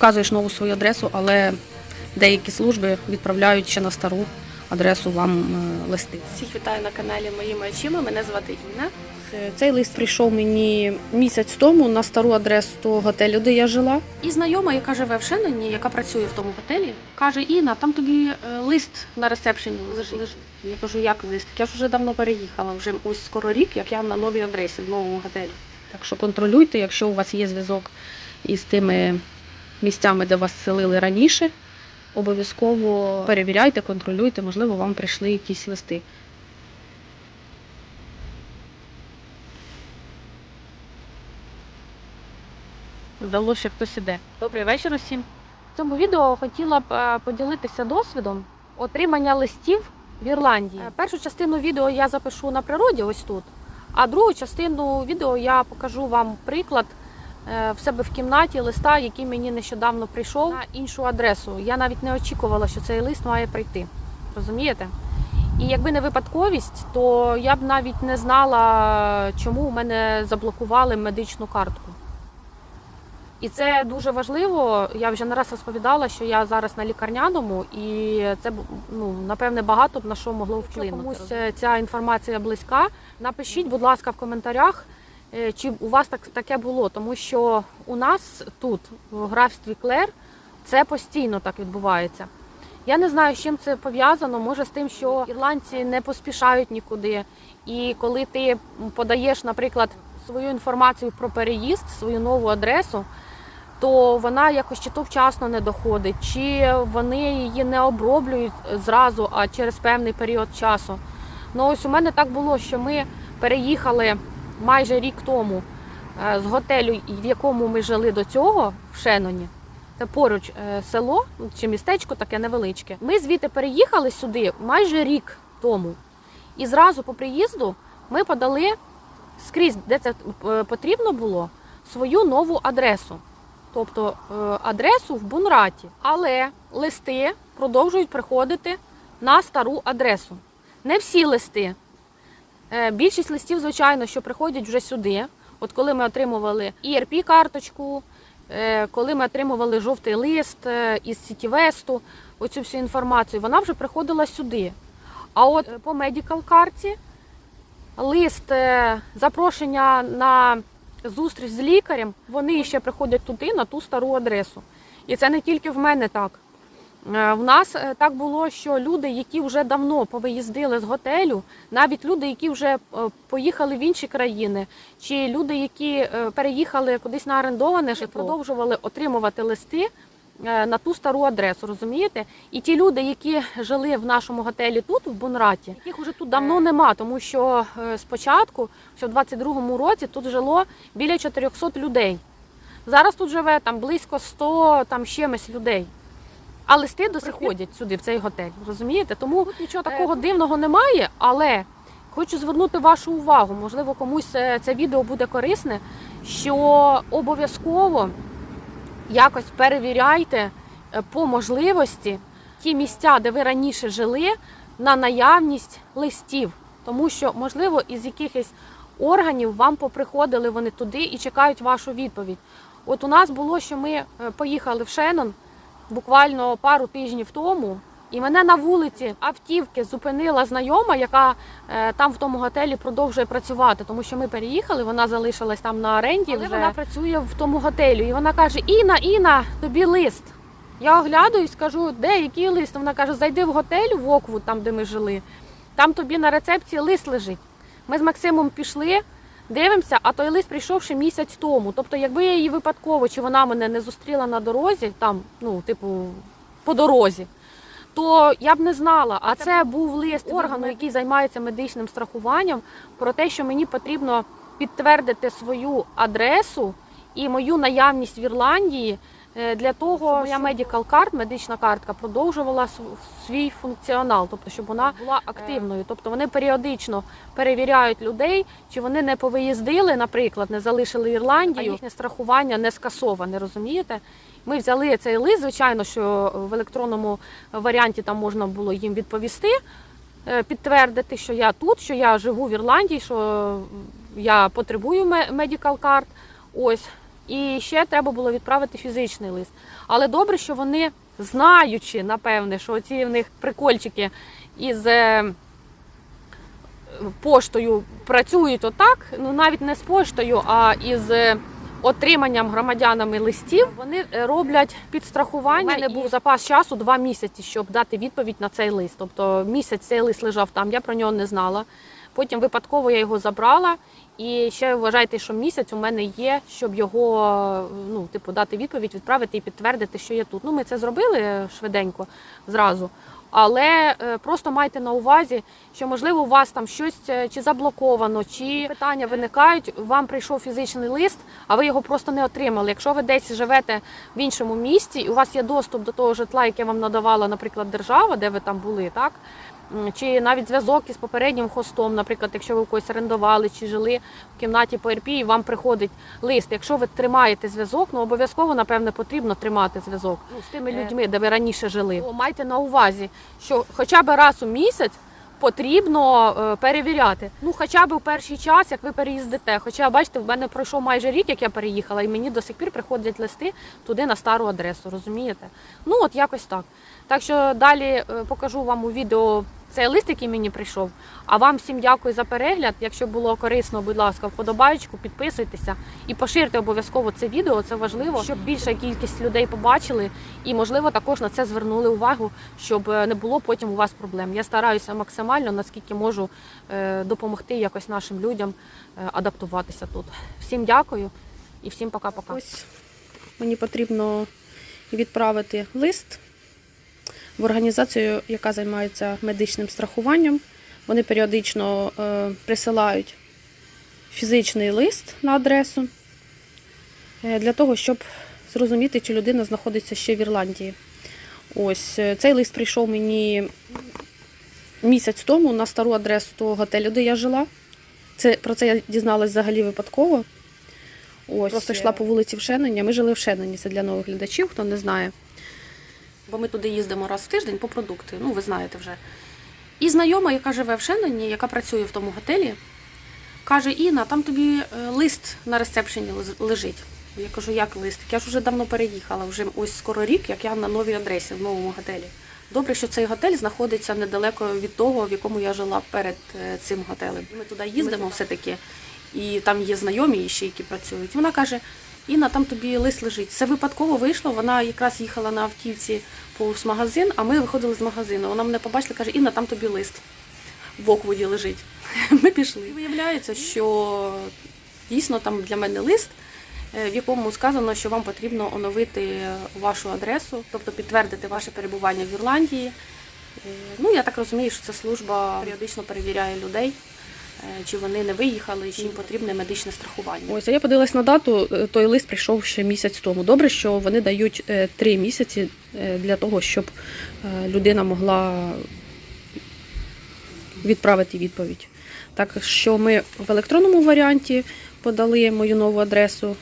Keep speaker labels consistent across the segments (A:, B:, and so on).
A: вказуєш нову свою адресу, але деякі служби відправляють ще на стару адресу вам е, листи.
B: Всіх вітаю на каналі Моїми очима. Мене звати Інна.
A: Е, Цей лист прийшов мені місяць тому на стару адресу того готелю, де я жила.
B: І знайома, яка живе в Шеноні, яка працює в тому готелі, каже: Інна, там тобі е, лист на ресепшені лежить. Я кажу, як лист? Я ж вже давно переїхала, вже ось скоро рік, як я на новій адресі в новому готелі.
A: Так що контролюйте, якщо у вас є зв'язок із тими місцями, де вас селили раніше, обов'язково перевіряйте, контролюйте, можливо, вам прийшли якісь листи.
B: Здалося, що хтось іде. Добрий вечір усім. В цьому відео хотіла б е, поділитися досвідом отримання листів в Ірландії. Е, Першу частину відео я запишу на природі, ось тут. А другу частину відео я покажу вам приклад в себе в кімнаті листа, який мені нещодавно прийшов на іншу адресу. Я навіть не очікувала, що цей лист має прийти. Розумієте? І якби не випадковість, то я б навіть не знала, чому у мене заблокували медичну картку. І це дуже важливо. Я вже не раз розповідала, що я зараз на лікарняному, і це ну напевне багато б на що могло вплинути. Комусь е, ця інформація близька. Напишіть, будь ласка, в коментарях, е, чи у вас так таке було, тому що у нас тут, в графстві Клер, це постійно так відбувається. Я не знаю, з чим це пов'язано. Може з тим, що ірландці не поспішають нікуди. І коли ти подаєш, наприклад, свою інформацію про переїзд, свою нову адресу, то вона якось чи то вчасно не доходить, чи вони її не оброблюють зразу, а через певний період часу. Ну ось у мене так було, що ми переїхали майже рік тому е, з готелю, в якому ми жили до цього, в Шеноні. Це поруч е, село чи містечко таке невеличке. Ми звідти переїхали сюди майже рік тому. І зразу по приїзду ми подали скрізь, де це е, потрібно було, свою нову адресу. Тобто адресу в Бунраті. Але листи продовжують приходити на стару адресу. Не всі листи. Е, Більшість листів, звичайно, що приходять вже сюди. От коли ми отримували erp карточку е, коли ми отримували жовтий лист е, із Сітівесту, оцю всю інформацію, вона вже приходила сюди. А от по медикал карті лист запрошення на зустріч з лікарем, вони ще приходять туди, на ту стару адресу. І це не тільки в мене так. Е, В нас е, так було, що люди, які вже давно повиїздили з готелю, навіть люди, які вже е, поїхали в інші країни, чи люди, які переїхали кудись на орендоване житло, продовжували отримувати листи на ту стару адресу, розумієте? І ті люди, які жили в нашому готелі тут, в Бунраті, яких вже тут давно нема, тому що спочатку, що в 22-му році, тут жило біля 400 людей. Зараз тут живе там близько 100 там чимось людей. А листи досі ходять сюди, в цей готель. Розумієте? Тому тут нічого такого дивного немає, але хочу звернути вашу увагу, можливо, комусь е, це відео буде корисне, що обов'язково якось перевіряйте е, по можливості ті місця, де ви раніше жили, на наявність листів. Тому що, можливо, із якихось органів вам поприходили вони туди і чекають вашу відповідь. От у нас було, що ми е, поїхали в Шеннон буквально пару тижнів тому, і мене на вулиці автівки зупинила знайома, яка е, там в тому готелі продовжує працювати, тому що ми переїхали, вона залишилась там на оренді. Але вже. вона працює в тому готелі. І вона каже: Іна, Іна, тобі лист. Я оглядаюсь, кажу, де який лист? Вона каже, зайди в готель в Оквуд, там де ми жили. Там тобі на рецепції лист лежить. Ми з Максимом пішли, дивимося, а той лист прийшов ще місяць тому. Тобто, якби я її випадково чи вона мене не зустріла на дорозі, там, ну, типу, по дорозі, то я б не знала. А це був лист органу, який займається медичним страхуванням, про те, що мені потрібно підтвердити свою адресу і мою наявність в Ірландії. Е, Для того щоб моя медикал карт, медична картка продовжувала свій функціонал, тобто щоб вона була активною. Тобто вони періодично перевіряють людей, чи вони не повиїздили, наприклад, не залишили Ірландію, а їхнє страхування не скасоване, розумієте? Ми взяли цей лист, звичайно, що в електронному варіанті там можна було їм відповісти, е, підтвердити, що я тут, що я живу в Ірландії, що я потребую медикал карт. Ось. І ще треба було відправити фізичний лист. Але добре, що вони, знаючи, напевне, що ці в них прикольчики із е, поштою працюють отак, ну навіть не з поштою, а із е, отриманням громадянами листів, вони е, роблять підстрахування. У мене був запас часу два місяці, щоб дати відповідь на цей лист. Тобто місяць цей лист лежав там, я про нього не знала. Потім випадково я його забрала. І ще вважайте, що місяць у мене є, щоб його ну, типу, дати відповідь, відправити і підтвердити, що я тут. Ну, ми це зробили швиденько зразу. Але е, просто майте на увазі, що можливо у вас там щось е, чи заблоковано, чи питання виникають. Вам прийшов фізичний лист, а ви його просто не отримали. Якщо ви десь живете в іншому місті, і у вас є доступ до того житла, яке вам надавала, наприклад, держава, де ви там були, так чи навіть зв'язок із попереднім хостом, наприклад, якщо ви в когось орендували чи жили в кімнаті по РП, і вам приходить лист. Якщо ви тримаєте зв'язок, ну обов'язково напевне потрібно тримати зв'язок ну, з тими людьми, де ви раніше жили. То Майте на увазі, що хоча б раз у місяць. Потрібно е, перевіряти. Ну, хоча б у перший час, як ви переїздите. Хоча, бачите, в мене пройшов майже рік, як я переїхала, і мені до сих пір приходять листи туди на стару адресу, розумієте? Ну, от якось так. Так що далі е, покажу вам у відео цей лист, який мені прийшов. А вам всім дякую за перегляд. Якщо було корисно, будь ласка, вподобаєчку, підписуйтеся і поширте обов'язково це відео. Це важливо, щоб більша кількість людей побачили і, можливо, також на це звернули увагу, щоб е, не було потім у вас проблем. Я стараюся максимально, наскільки можу е, допомогти якось нашим людям е, адаптуватися тут. Всім дякую і всім пока-пока.
A: Ось мені потрібно відправити лист в організацію, яка займається медичним страхуванням. Вони періодично е, присилають фізичний лист на адресу е, для того, щоб зрозуміти, чи людина знаходиться ще в Ірландії. Ось е, цей лист прийшов мені місяць тому на стару адресу того готелю, де я жила. Це, про це я дізналась взагалі випадково. Ось просто йшла по вулиці в Шенені. Ми жили в Шенені. Це для нових глядачів, хто не знає. Бо ми туди їздимо раз в тиждень по продукти. Ну, ви знаєте вже. І знайома, яка живе в Шенені, яка працює в тому готелі, каже: Інна, там тобі е, лист на ресепшені лежить. Я кажу, як лист? Я ж вже давно переїхала, вже ось скоро рік, як я на новій адресі в новому готелі. Добре, що цей готель знаходиться недалеко від того, в якому я жила перед е, цим готелем. Ми туди їздимо все-таки, і там є знайомі ще, які працюють. Вона каже: Інна, там тобі лист лежить. Це випадково вийшло. Вона якраз їхала на автівці повз магазин, а ми виходили з магазину. Вона мене побачила, каже: Інна, там тобі лист в Оквуді лежить. Ми пішли. І виявляється, що дійсно там для мене лист, е, в якому сказано, що вам потрібно оновити вашу адресу, тобто підтвердити ваше перебування в Ірландії. Е, Ну, я так розумію, що ця служба періодично перевіряє людей, чи вони не виїхали, чи їм потрібне медичне страхування. Ось, а я подивилась на дату, е, той лист прийшов ще місяць тому. Добре, що вони дають е, три місяці е, для того, щоб е, людина могла відправити відповідь. Так що ми в електронному варіанті подали мою нову адресу.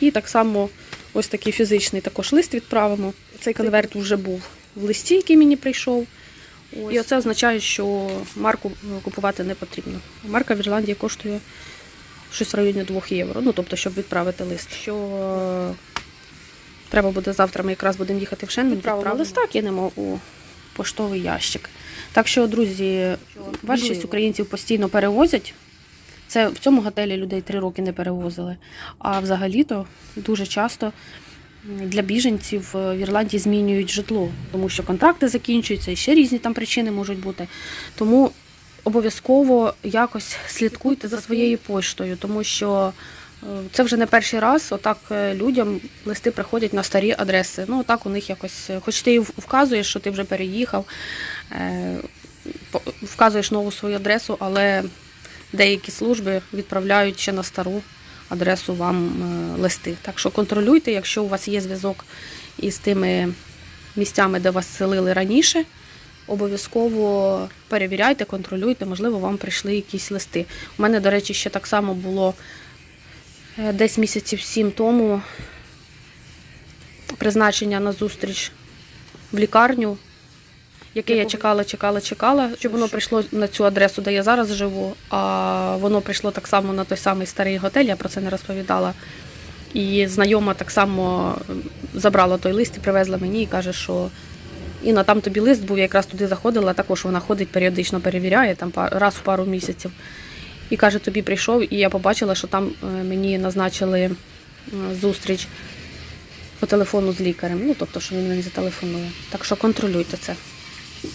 A: І так само ось такий фізичний також лист відправимо. Цей конверт вже був в листі, який мені прийшов. І оце означає, що марку е, купувати не потрібно. Марка в Ірландії коштує щось в районі 2 євро. Ну, тобто, щоб відправити лист. Що е, треба буде завтра, ми якраз будемо їхати в Шенген,
B: відправимо
A: листа, кинемо у поштовий ящик. Так що, друзі, більшість українців постійно перевозять. Це в цьому готелі людей три роки не перевозили. А взагалі-то дуже часто для біженців е, в Ірландії змінюють житло, тому що контракти закінчуються, і ще різні там причини можуть бути. Тому обов'язково якось слідкуйте за своєю поштою, тому що е, це вже не перший раз. Отак е, людям листи приходять на старі адреси. Ну, отак у них якось, хоч ти вказуєш, що ти вже переїхав, вказуєш нову свою адресу, але деякі служби відправляють ще на стару адресу вам е, листи. Так що контролюйте, якщо у вас є зв'язок із тими місцями, де вас селили раніше. Обов'язково перевіряйте, контролюйте, можливо, вам прийшли якісь листи. У мене, до речі, ще так само було е, десь місяців сім тому призначення на зустріч в лікарню, яке я чекала, чекала, чекала, щоб воно прийшло на цю адресу, де я зараз живу. А воно прийшло так само на той самий старий готель, я про це не розповідала. І знайома так само забрала той лист і привезла мені і каже, що Інна, там тобі лист був, я якраз туди заходила, також вона ходить періодично перевіряє там раз в пару місяців. І каже, тобі прийшов, і я побачила, що там е, мені назначили зустріч по телефону з лікарем. Ну, тобто, що він мені зателефонує. Так що контролюйте це.